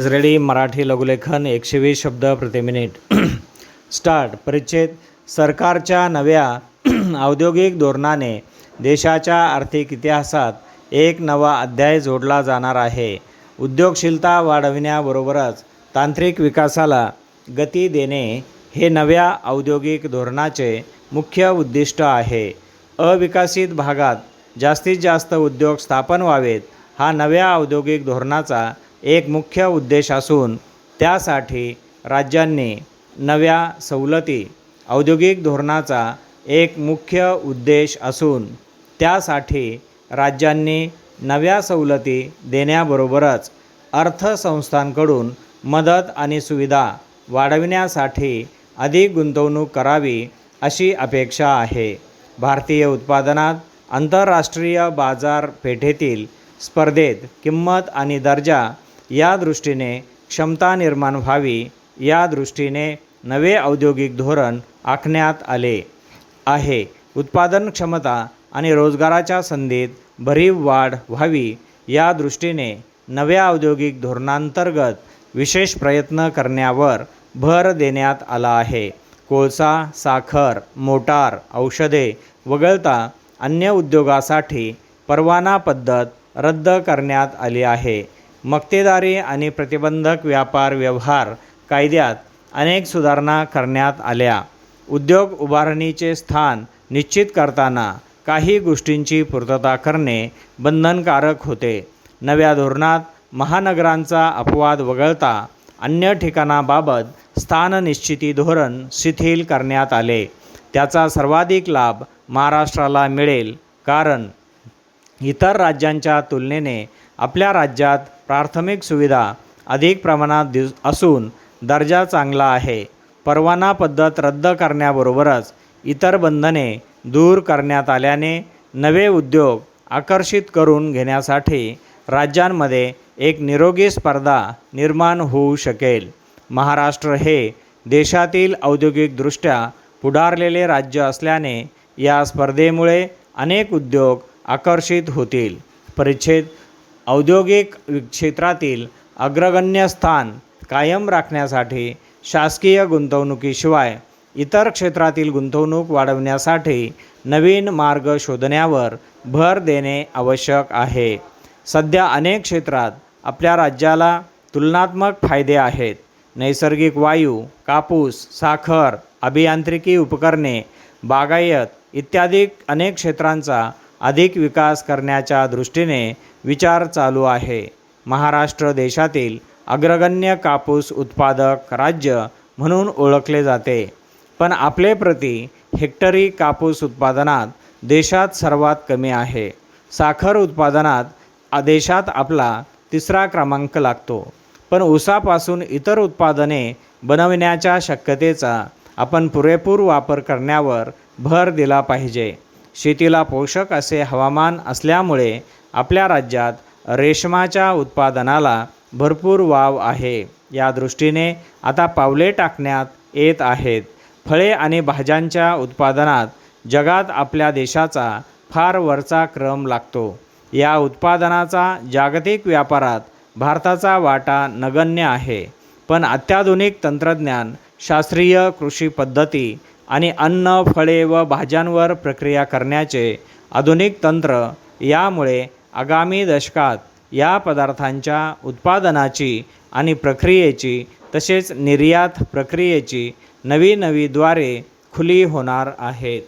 Ready Marathi लघुलेखन एकशे वीस शब्द प्रति मिनिट. स्टार्ट. परिच्छेद. सरकारच्या नव्या औद्योगिक धोरणाने देशाच्या आर्थिक इतिहासात एक नवा अध्याय जोडला जाणार आहे. उद्योगशीलता वाढविण्याबरोबरच तांत्रिक विकासाला गती देणे हे नव्या औद्योगिक धोरणाचे मुख्य उद्दिष्ट आहे. अविकसित भागात जास्तीत जास्त उद्योग स्थापन व्हावेत हा नव्या औद्योगिक धोरणाचा एक मुख्य उद्देश असून त्यासाठी राज्यांनी नव्या सवलती औद्योगिक धोरणाचा एक मुख्य उद्देश असून त्यासाठी राज्यांनी नव्या सवलती देण्याबरोबरच अर्थसंस्थांकडून मदत आणि सुविधा वाढविण्यासाठी अधिक गुंतवणूक करावी अशी अपेक्षा आहे. भारतीय उत्पादनात आंतरराष्ट्रीय बाजारपेठेतील स्पर्धेत किंमत आणि दर्जा या दृष्टीने क्षमता निर्माण व्हावी या दृष्टीने नवे औद्योगिक धोरण आखण्यात आले आहे. उत्पादन क्षमता आणि रोजगाराच्या संधीत भरीव वाढ व्हावी या दृष्टीने नव्या औद्योगिक धोरणांतर्गत विशेष प्रयत्न करण्यावर भर देण्यात आला आहे. कोळसा साखर मोटार औषधे वगळता अन्य उद्योगासाठी परवाना पद्धत रद्द करण्यात आली आहे. मक्तेदारी आणि प्रतिबंधक व्यापार व्यवहार कायद्यात अनेक सुधारणा करण्यात आल्या. उद्योग उभारणीचे स्थान निश्चित करताना काही गोष्टींची पूर्तता करणे बंधनकारक होते. नव्या धोरणात महानगरांचा अपवाद वगळता अन्य ठिकाणाबाबत स्थाननिश्चिती धोरण शिथिल करण्यात आले. त्याचा सर्वाधिक लाभ महाराष्ट्राला मिळेल कारण इतर राज्यांच्या तुलनेने आपल्या राज्यात प्राथमिक सुविधा अधिक प्रमाणात दिस असून दर्जा चांगला आहे. परवाना पद्धत रद्द करण्याबरोबरच इतर बंधने दूर करण्यात आल्याने नवे उद्योग आकर्षित करून घेण्यासाठी राज्यांमध्ये एक निरोगी स्पर्धा निर्माण होऊ शकेल. महाराष्ट्र हे देशातील औद्योगिकदृष्ट्या पुढारलेले राज्य असल्याने या स्पर्धेमुळे अनेक उद्योग आकर्षित होतील. परिच्छेद औद्योगिक क्षेत्रातील अग्रगण्य स्थान कायम राखण्यासाठी शासकीय गुंतवणुकीशिवाय इतर क्षेत्रातील गुंतवणूक वाढवण्यासाठी नवीन मार्ग शोधण्यावर भर देणे आवश्यक आहे. सध्या अनेक क्षेत्रात आपल्या राज्याला तुलनात्मक फायदे आहेत. नैसर्गिक वायू कापूस साखर अभियांत्रिकी उपकरणे बागायत इत्यादी अनेक क्षेत्रांचा अधिक विकास करण्याच्या दृष्टीने विचार चालू आहे. महाराष्ट्र देशातील अग्रगण्य कापूस उत्पादक राज्य म्हणून ओळखले जाते. पण आपले प्रति हेक्टरी कापूस उत्पादनात देशात सर्वात कमी आहे. साखर उत्पादनात देशात आपला तिसरा क्रमांक लागतो. पण ऊसापासून इतर उत्पादने बनविण्याच्या शक्यतेचा आपण पुरेपूर वापर करण्यावर भर दिला पाहिजे. शेतीला पोषक असे हवामान असल्यामुळे आपल्या राज्यात रेशमाच्या उत्पादनाला भरपूर वाव आहे. या दृष्टीने आता पावले टाकण्यात येत आहेत. फळे आणि भाज्यांच्या उत्पादनात जगात आपल्या देशाचा फार वरचा क्रम लागतो. या उत्पादनाचा जागतिक व्यापारात भारताचा वाटा नगण्य आहे. पण अत्याधुनिक तंत्रज्ञान शास्त्रीय कृषी पद्धती आणि अन्न फळे व भाज्यांवर प्रक्रिया करण्याचे आधुनिक तंत्र यामुळे आगामी दशकात या पदार्थांच्या उत्पादनाची आणि प्रक्रियेची तसेच निर्यात प्रक्रियेची नवी नवी द्वारे खुली होणार आहेत.